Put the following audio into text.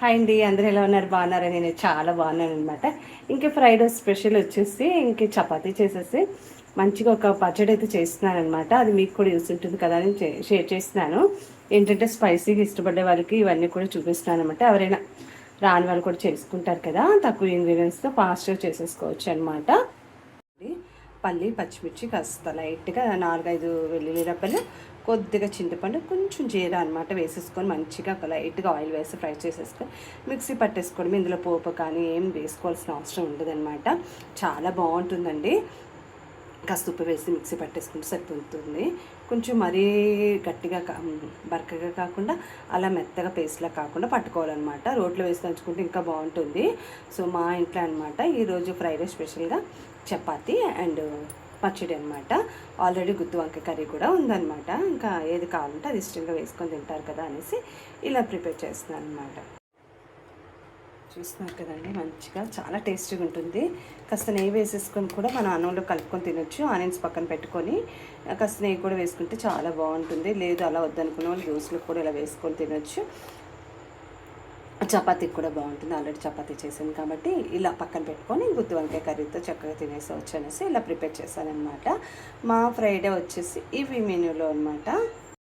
Hi అండి అందరూ ఎలా ఉన్నారు? బాగున్నారని నేను చాలా బాగున్నాను అనమాట ఇంకా ఫ్రైడ్ స్పెషల్ వచ్చేసి ఇంక చపాతీ చేసేసి మంచిగా ఒక పచ్చడి అయితే చేస్తున్నాను అనమాట అది మీకు కూడా యూస్ ఉంటుంది కదా అని షేర్ చేస్తున్నాను. ఏంటంటే స్పైసీగా ఇష్టపడే వాళ్ళకి ఇవన్నీ కూడా చూపిస్తున్నాను అనమాట ఎవరైనా రాని వాళ్ళు కూడా చేసుకుంటారు కదా తక్కువ ఇంగ్రీడియంట్స్తో ఫాస్ట్గా చేసేసుకోవచ్చు అనమాట పల్లి పచ్చిమిర్చి కాస్త లైట్గా నాలుగైదు వెల్లుల్లి రబ్బలు కొద్దిగా చింతపండు కొంచెం జీర అనమాట వేసేసుకొని మంచిగా ఒక లైట్గా ఆయిల్ వేసి ఫ్రై చేసేసుకొని మిక్సీ పట్టేసుకోవడం. ఇందులో పోపు కానీ ఏం వేసుకోవాల్సిన అవసరం ఉండదన్నమాట. చాలా బాగుంటుందండి. కాస్త ఉప్పు వేసి మిక్సీ పట్టేసుకుంటే సరిపోతుంది. కొంచెం మరీ గట్టిగా బరకగా కాకుండా అలా మెత్తగా పేస్ట్లా కాకుండా పట్టుకోవాలన్నమాట. రోట్లో వేసి దంచుకుంటే ఇంకా బాగుంటుంది. సో మా ఇంట్లో అనమాట ఈరోజు ఫ్రైడే స్పెషల్గా చపాతి అండ్ పచ్చడి అనమాట ఆల్రెడీ గుత్తి వంకాయ కర్రీ కూడా ఉందన్నమాట ఇంకా ఏది కావాలంటే అది ఇష్టంగా వేసుకొని తింటారు కదా అనేసి ఇలా ప్రిపేర్ చేస్తున్నాను అనమాట చూస్తున్నారు కదండి మంచిగా చాలా టేస్టీగా ఉంటుంది. కాస్త నెయ్యి వేసేసుకొని కూడా మన అన్నంలో కలుపుకొని తినొచ్చు. ఆనియన్స్ పక్కన పెట్టుకొని కాస్త నెయ్యి కూడా వేసుకుంటే చాలా బాగుంటుంది. లేదు అలా వద్దనుకున్న వాళ్ళు జ్యూస్లో కూడా ఇలా వేసుకొని తినొచ్చు. చపాతీకి కూడా బాగుంటుంది. ఆల్రెడీ చపాతీ చేశాను కాబట్టి ఇలా పక్కన పెట్టుకొని గుత్తి వంకాయ కర్రీతో చక్కగా తినేసవచ్చు అనేసి ఇలా ప్రిపేర్ చేశాను అనమాట మా ఫ్రైడే వచ్చేసి ఇవి మెనూలో అనమాట